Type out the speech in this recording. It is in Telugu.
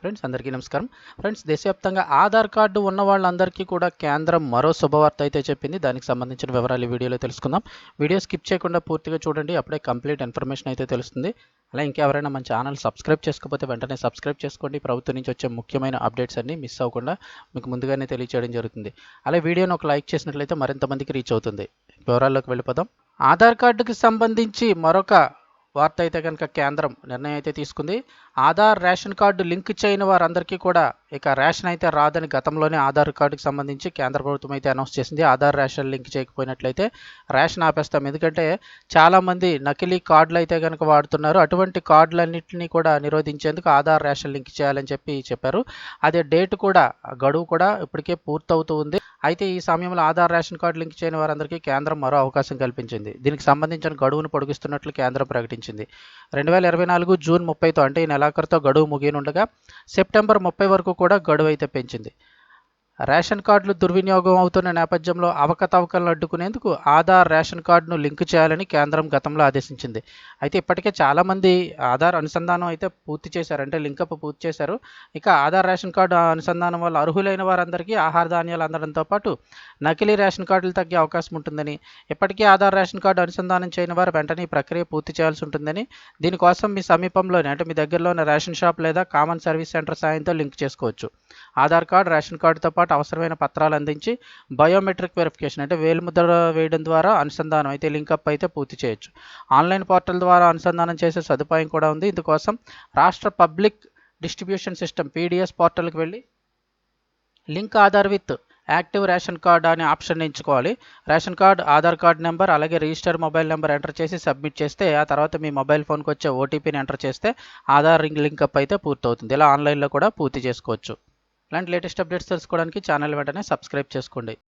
ఫ్రెండ్స్ అందరికీ నమస్కారం. ఫ్రెండ్స్ దేశవ్యాప్తంగా ఆధార్ కార్డు ఉన్న వాళ్ళందరికీ కూడా కేంద్రం మరో శుభవార్త అయితే చెప్పింది. దానికి సంబంధించిన వివరాలు ఈ వీడియోలో తెలుసుకుందాం. వీడియో స్కిప్ చేయకుండా పూర్తిగా చూడండి. అప్పుడే కంప్లీట్ ఇన్ఫర్మేషన్ అయితే తెలుస్తుంది. అలా ఇంకెవరైనా మన ఛానల్ సబ్స్క్రైబ్ చేసుకోకపోతే వెంటనే సబ్స్క్రైబ్ చేసుకోండి. ప్రభుత్వం నుంచి వచ్చే ముఖ్యమైన అప్డేట్స్ అన్ని మిస్ అవ్వకుండా మీకు ముందుగానే తెలియచేయడం జరుగుతుంది. అలా వీడియోను ఒక లైక్ చేసినట్లయితే మరింత మందికి రీచ్ అవుతుంది. వివరాల్లోకి వెళ్ళిపోదాం. ఆధార్ కార్డుకి సంబంధించి మరొక వార్త అయితే కనుక కేంద్రం నిర్ణయం అయితే తీసుకుంది. ఆధార్ రేషన్ కార్డు లింక్ చేయని వారందరికీ కూడా ఇక రేషన్ అయితే రాదని గతంలోనే ఆధార్ కార్డుకి సంబంధించి కేంద్ర ప్రభుత్వం అయితే అనౌన్స్ చేసింది. ఆధార్ రేషన్ లింక్ చేయకపోయినట్లయితే రేషన్ ఆపేస్తాం. ఎందుకంటే చాలామంది నకిలీ కార్డులు అయితే కనుక వాడుతున్నారు. అటువంటి కార్డులన్నింటినీ కూడా నిరోధించేందుకు ఆధార్ రేషన్ లింక్ చేయాలని చెప్పి చెప్పారు. అదే డేట్ కూడా గడువు కూడా ఇప్పటికే పూర్తవుతూ ఉంది. అయితే ఈ సమయంలో ఆధార్ రేషన్ కార్డు లింక్ చేయని వారందరికీ కేంద్రం మరో అవకాశం కల్పించింది. దీనికి సంబంధించిన గడువును పొడిగిస్తున్నట్లు కేంద్రం ప్రకటించింది. రెండు వేల ఇరవై నాలుగు జూన్ ముప్పైతో అంటే ఈ నెలాఖరుతో గడువు ముగియనుండగా సెప్టెంబర్ ముప్పై వరకు కూడా గడువు అయితే పెంచింది. రేషన్ కార్డులు దుర్వినియోగం అవుతున్న నేపథ్యంలో అవకతవకలను అడ్డుకునేందుకు ఆధార్ రేషన్ కార్డును లింక్ చేయాలని కేంద్రం గతంలో ఆదేశించింది. అయితే ఇప్పటికే చాలామంది ఆధార్ అనుసంధానం అయితే పూర్తి చేశారు. అంటే లింకప్ పూర్తి చేశారు. ఇక ఆధార్ రేషన్ కార్డు అనుసంధానం వల్ల అర్హులైన వారందరికీ ఆహార ధాన్యాలు అందడంతో పాటు నకిలీ రేషన్ కార్డులు తగ్గే అవకాశం ఉంటుందని ఇప్పటికే ఆధార్ రేషన్ కార్డు అనుసంధానం చేయని వారు వెంటనే ఈ ప్రక్రియ పూర్తి చేయాల్సి ఉంటుందని దీనికోసం మీ సమీపంలోనే అంటే మీ దగ్గరలోని రేషన్ షాప్ లేదా కామన్ సర్వీస్ సెంటర్ సాయంతో లింక్ చేసుకోవచ్చు. ఆధార్ కార్డు రేషన్ కార్డుతో పాటు అవసరమైన పత్రాలు అందించి బయోమెట్రిక్ వెరిఫికేషన్ అంటే వేలిముద్ర వేయడం ద్వారా అనుసంధానం అయితే లింకప్ అయితే పూర్తి చేయొచ్చు. ఆన్లైన్ పోర్టల్ ద్వారా అనుసంధానం చేసే సదుపాయం కూడా ఉంది. ఇందుకోసం రాష్ట్ర పబ్లిక్ డిస్ట్రిబ్యూషన్ సిస్టమ్ పీడిఎస్ పోర్టల్కి వెళ్ళి link Aadhaar with active ration card అనే ఆప్షన్ ఎంచుకోవాలి. Ration card Aadhaar card number అలాగే రిజిస్టర్ మొబైల్ నెంబర్ ఎంటర్ చేసి సబ్మిట్ చేస్తే ఆ తర్వాత మీ మొబైల్ ఫోన్కి వచ్చే ఓటీపీని ఎంటర్ చేస్తే ఆధార్ లింకప్ అయితే పూర్తవుతుంది. ఇలా ఆన్లైన్లో కూడా పూర్తి చేసుకోవచ్చు. ఇలాంటి లేటెస్ట్ అప్డేట్స్ తెలుసుకోవడానికి ఛానల్ వెంటనే సబ్స్క్రైబ్ చేసుకోండి.